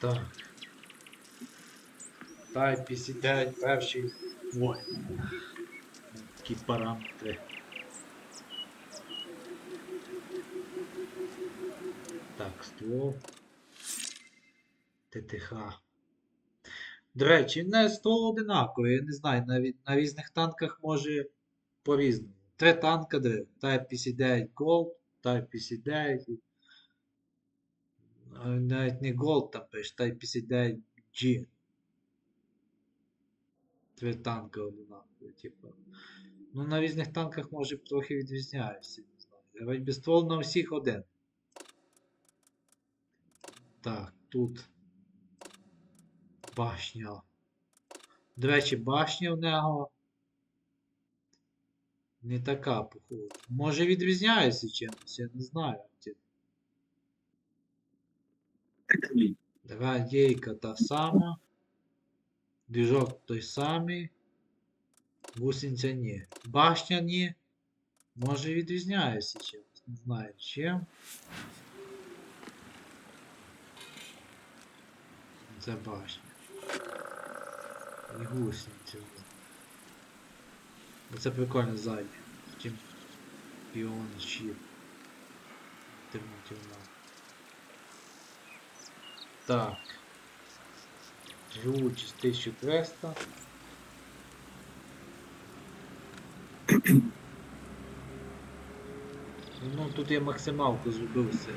Так. Type 59 перший воїн. Які параметри. Так, ствол. ТТХ. До речі, не ствол одинаковий, я не знаю, навіть на різних танках може по-різному. Три танка, де Type 59 Gold, Type 59. і- а, Навіть не Gold там пише, Type 59 G. Три танка одинакові, типу. Ну, на різних танках може трохи відрізняється. Не знаю. Навіть безствол на всіх один. Так, тут башня. До речі, башня в нього не така, походу. Може відрізняється чимось, я не знаю. Ті- Радійка та сама. Двіжок той самий. Гусениця ні. Башня ні. Може відрізняється чимось. Не знаю чим. Це башня. І гусениця. Це прикольно ззаді. Чим піон щит. Альтернативна. Так. Живучість 1300. Ну тут я максималку зробив все.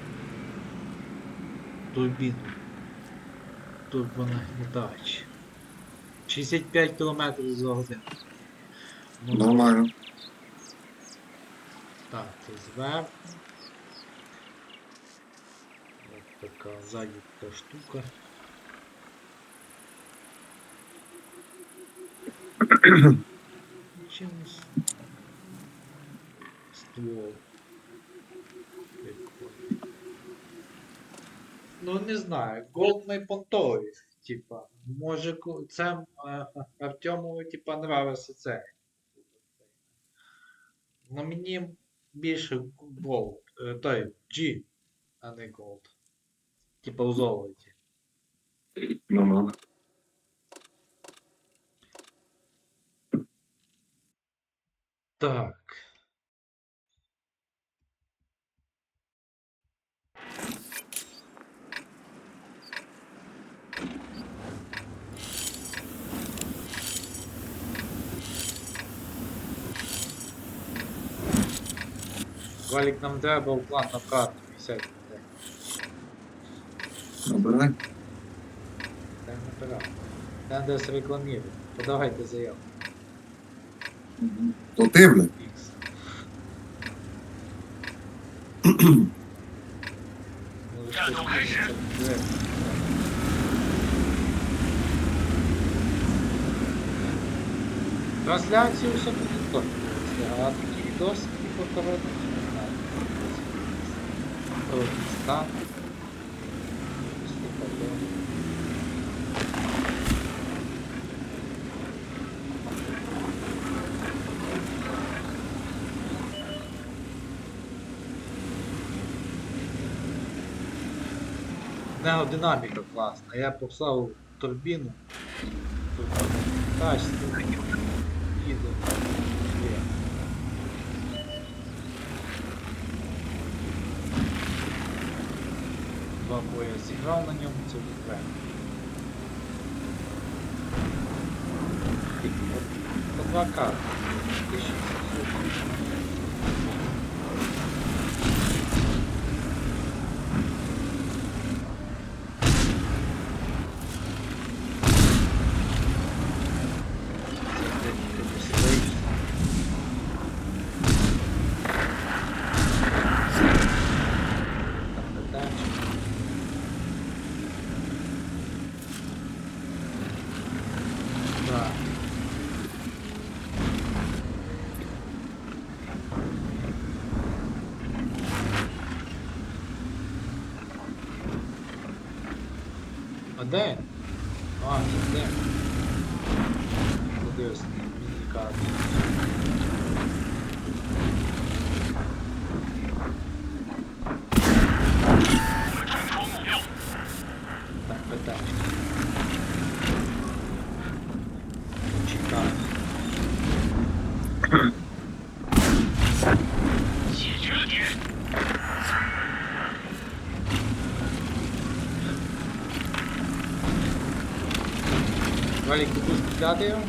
Турбіну. Турбонагнітач. 65 км за годину. Ну, Нормально. Так, це зверху. Така ззаді така штука. Чимось ствол. Ну не знаю, голд не понтовий, типа. Може це е, Артему, типа, нравиться це. Ну мені більше Gold, е, той G, а не Gold. Типа у золоті. Нормально. Так. Валік, нам треба в план на карту 50 людей. Добре. Та набирав. Там десь рекламірую. Подавайте заявку. То ти, блядь. Може це. Трансляцію все буде точно. А такі відоси, типу, коротко, не знаю. Стан. В нього класна. Я послав турбіну. Тачці. Їде. Два боя зіграв на ньому, це вже По два карти. 1700. А де? А, ні, де? Подивись, мінікарт. Так, питання. Чекаю. Валік, ти будеш купляти його?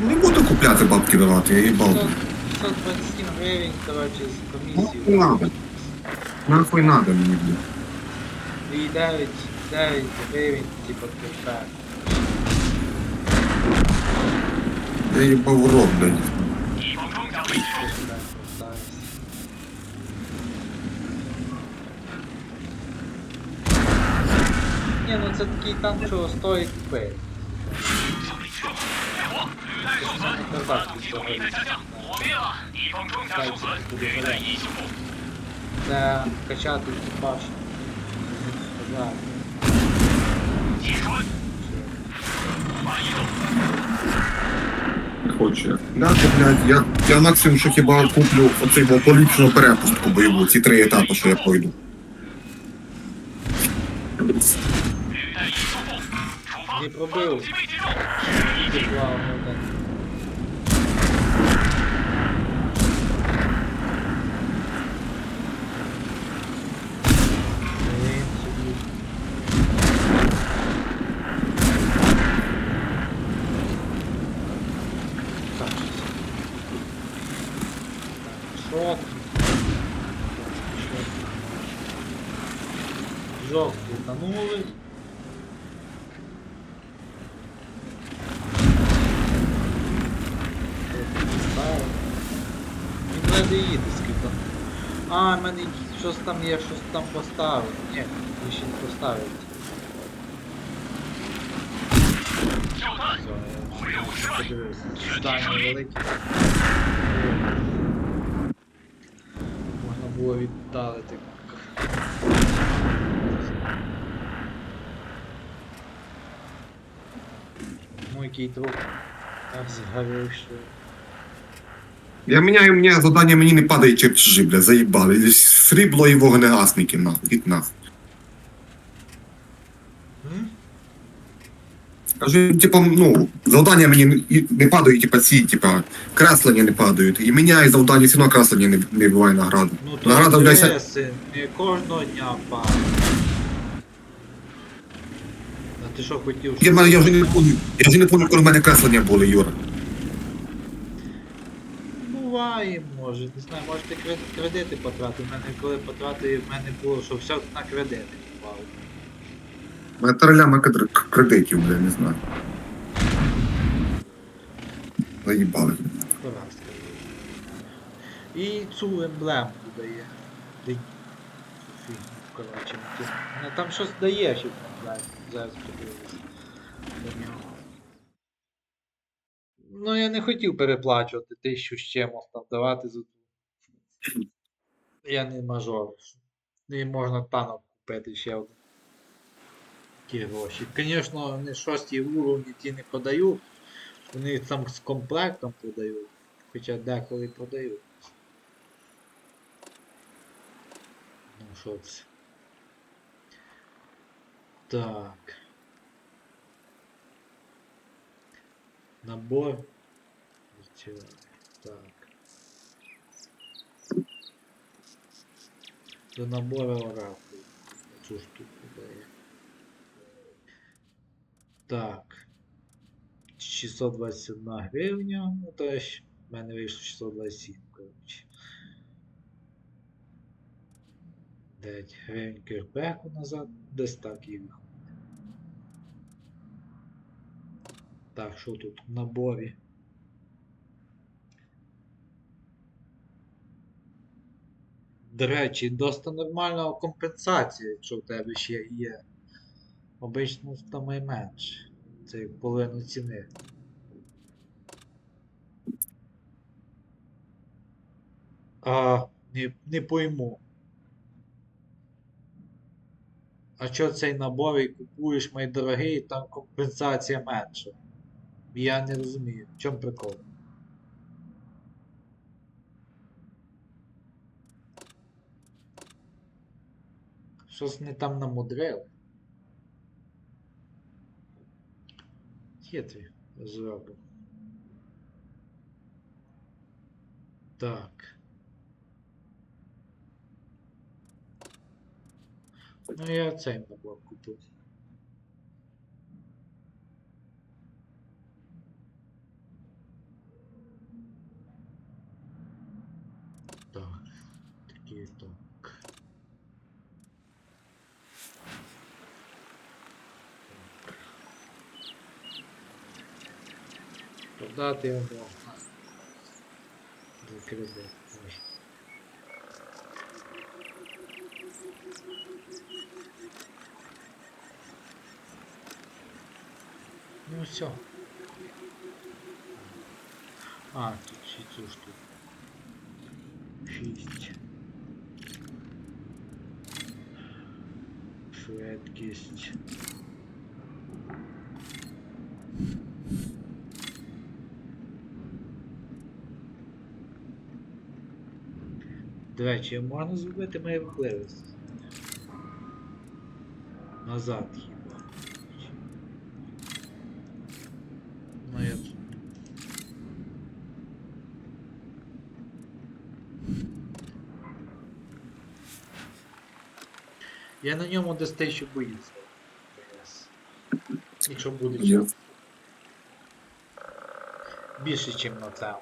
Не буду купляти бабки давати, я їбав. 500 527 гривень, коротше, з комісією. надо. Нахуй надо мені, блядь. І 9, 9 гривень, типа кешбек. Я їбав в рот, блядь. Кешбек повертається. Ні, ну це такий танк, що стоїть купити. Це качати екіпаж. Хочу я. Блядь, я, я максимум, що хіба куплю оцей бо поліпшену перепустку бойову, ці три етапи, що я пройду. Не пробив. Тільки плавно так. Шок. Жовтку танули. Не доїде скільки. А, в мене щось там є, щось там поставив. Ні, він ще не поставив. Можна було віддалити. Ну який труп. Так згорівши. Я міняю, мені завдання мені не падає чертежі, блядь, заїбали. Срібло і вогнегасники, нахуй, від нахуй. Кажу, типа, ну, завдання мені не- падають, типа, ці, типа, креслення не падають. І міняю завдання, все одно креслення не, не буває награду. Ну то Награда, блядь, ся- не кожного дня падає. А ти що хотів? Я, щоб- я вже не помню, я вже не помню, коли в мене креслення були, Юра. Буває, може, не знаю, може ти кредити потратив. У мене коли потратив, в мене було, що все на кредити впало. У мене кредитів, блядь, не знаю. Заїбали. Раз І цю емблемку дає. День. Коротше, не ну, там щось дає в емблемі. Зараз подивлюся. Ну я не хотів переплачувати тисячу з чимось там давати за ту. Я не мажор. І можна танок купити ще один. Ті гроші. Звісно, не шості уровні ті не продають. Вони там з комплектом продають. Хоча деколи продають. Ну що це? Так. Набор. Відчуваю. Так. До набору оракул. Цю штуку дає. Так. 621 гривня. Ну, то ж, в мене вийшло 627, коротше. 9 гривень кешбеку назад. Десь так і виходить. Так, що тут в наборі? До речі, досить нормальна компенсація, якщо в тебе ще є. Обично там і менше. Це як половину ціни. А, не, не пойму. А що цей набор і купуєш мій дорогий, там компенсація менша. Я не розумію, в чому прикол. Щось не там намудрив. Хитрі зробив. Так. Ну я цей набор купив. Так, такі то. Продати його. За кредит. Ну все. А, тут ще цю штуку. Шість. Швидкість. До речі, можна зробити мирохливість. Назад хіба. Ну я тут. Я на ньому десь те, що. Якраз. Якщо буде час. Більше, ніж на цьому.